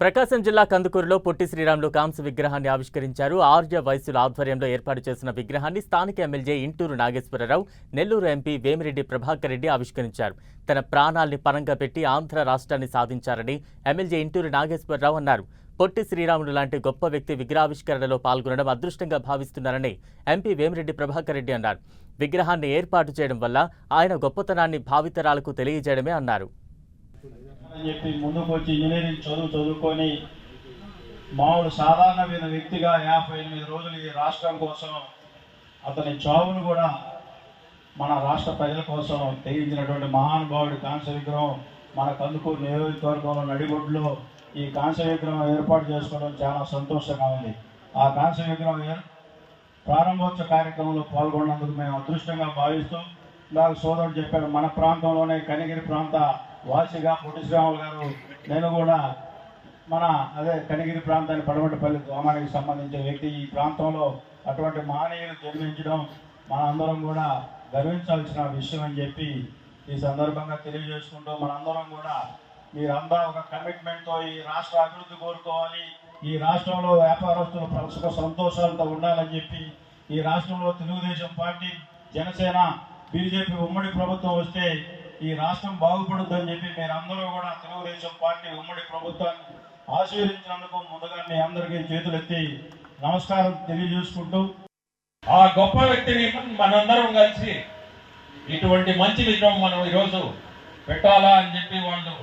ప్రకాశం జిల్లా కందుకూరులో పొట్టి శ్రీరాములు కాంస్య విగ్రహాన్ని ఆవిష్కరించారు. ఆర్య వైశ్యుల ఆధ్వర్యంలో ఏర్పాటు చేసిన విగ్రహాన్ని స్థానిక ఎమ్మెల్యే ఇంటూరు నాగేశ్వరరావు నెల్లూరు ఎంపీ వేమిరెడ్డి ప్రభాకర్ రెడ్డి ఆవిష్కరించారు. తన ప్రాణాల్ని పరంగా పెట్టి ఆంధ్ర రాష్ట్రాన్ని సాధించారని ఎమ్మెల్యే ఇంటూరు నాగేశ్వరరావు అన్నారు. పొట్టి శ్రీరాములు లాంటి గొప్ప వ్యక్తి విగ్రహావిష్కరణలో పాల్గొనడం అదృష్టంగా భావిస్తున్నారని ఎంపీ వేమిరెడ్డి ప్రభాకర్ రెడ్డి అన్నారు. విగ్రహాన్ని ఏర్పాటు చేయడం వల్ల ఆయన గొప్పతనాన్ని భావితరాలకు తెలియజేయడమే అన్నారు. అని చెప్పి ముందుకు వచ్చి ఇంజనీరింగ్ చదువు చదువుకొని మామూలు సాధారణమైన వ్యక్తిగా యాభై ఎనిమిది రోజులు ఈ రాష్ట్రం కోసం అతని చావును కూడా మన రాష్ట్ర ప్రజల కోసం తెగించినటువంటి మహానుభావుడి కాంస్య విగ్రహం మన కందుకూరు నియోజకవర్గంలో నడిగొడ్లో ఈ కాంస్య విగ్రహం ఏర్పాటు చేసుకోవడం చాలా సంతోషంగా ఉంది. ఆ కాంస్య విగ్రహం ఏర్- ప్రారంభోత్సవ కార్యక్రమంలో పాల్గొన్నందుకు మేము అదృష్టంగా భావిస్తూ నాకు సోదరుడు చెప్పాడు మన ప్రాంతంలోనే కనిగిరి ప్రాంత వాసిగా పొట్టి శ్రీరాములు గారు నేను కూడా మన అదే కనిగిరి ప్రాంతాన్ని పడమటిపల్లి గ్రామానికి సంబంధించిన వ్యక్తి. ఈ ప్రాంతంలో అటువంటి మహనీయులు జన్మించడం మన అందరం కూడా గర్వించాల్సిన విషయం అని చెప్పి ఈ సందర్భంగా తెలియజేసుకుంటూ మనందరం కూడా మీరంతా ఒక కమిట్మెంట్తో ఈ రాష్ట్ర అభివృద్ధి కోరుకోవాలి. ఈ రాష్ట్రంలో వ్యాపారస్తులు పరస్పర సంతోషాలతో ఉండాలని చెప్పి ఈ రాష్ట్రంలో తెలుగుదేశం పార్టీ జనసేన బీజేపీ ఉమ్మడి ప్రభుత్వం వస్తే ఈ రాష్ట్రం బాగుపడుతుందని చెప్పి మీరందరూ కూడా తెలుగుదేశం పార్టీ ఉమ్మడి ప్రభుత్వాన్ని ఆశీర్వదించినందుకు ముందుగా మీ అందరికీ చేతులెత్తి నమస్కారం తెలియజేసుకుంటూ ఆ గొప్ప వ్యక్తిని మనందరం కలిసి ఇటువంటి మంచి విగ్రహం మనం ఈరోజు పెట్టాలా అని చెప్పి వాళ్ళు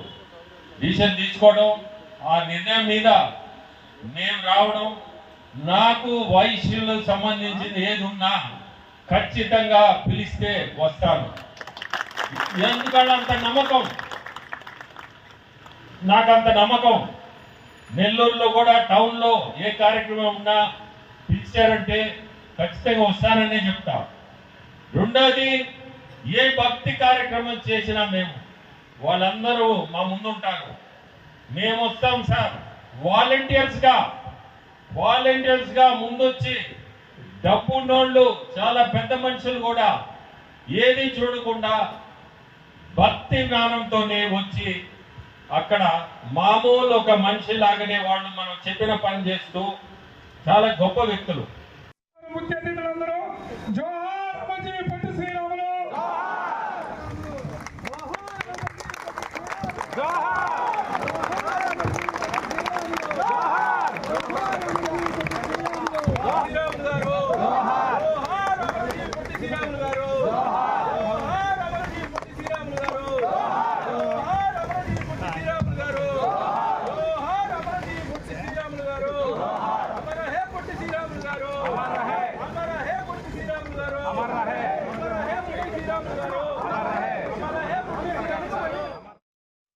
డిసిషన్ తీసుకోవడం ఆ నిర్ణయం మీద నేను రావడం నాకు వైశ్యులకు సంబంధించింది ఏది ఉన్నా ఖచ్చితంగా పిలిస్తే వస్తాను. ఎందుకంటే అంత నమ్మకం? నాకు అంత నమ్మకం. నెల్లూరులో కూడా టౌన్లో ఏ కార్యక్రమం ఉన్నా పిలిచారంటే ఖచ్చితంగా వస్తాననే చెప్తా. రెండోది ఏ భక్తి కార్యక్రమం చేసినా మేము వాళ్ళందరూ మా ముందుంటారు. మేము వస్తాం సార్. వాలంటీర్స్గా వాలంటీర్స్గా ముందొచ్చి డబ్బు ఉన్నోళ్ళు చాలా పెద్ద మనుషులు కూడా ఏది చూడకుండా భక్తి జ్ఞానంతోనే వచ్చి అక్కడ మామూలు ఒక మనిషి లాగానే వాళ్ళు మనం చెప్పిన పని చేస్తూ చాలా గొప్ప వ్యక్తులు ముఖ్య అతిథులందరూ జోహార్ పొట్టి శ్రీరాములు గారు జోహార్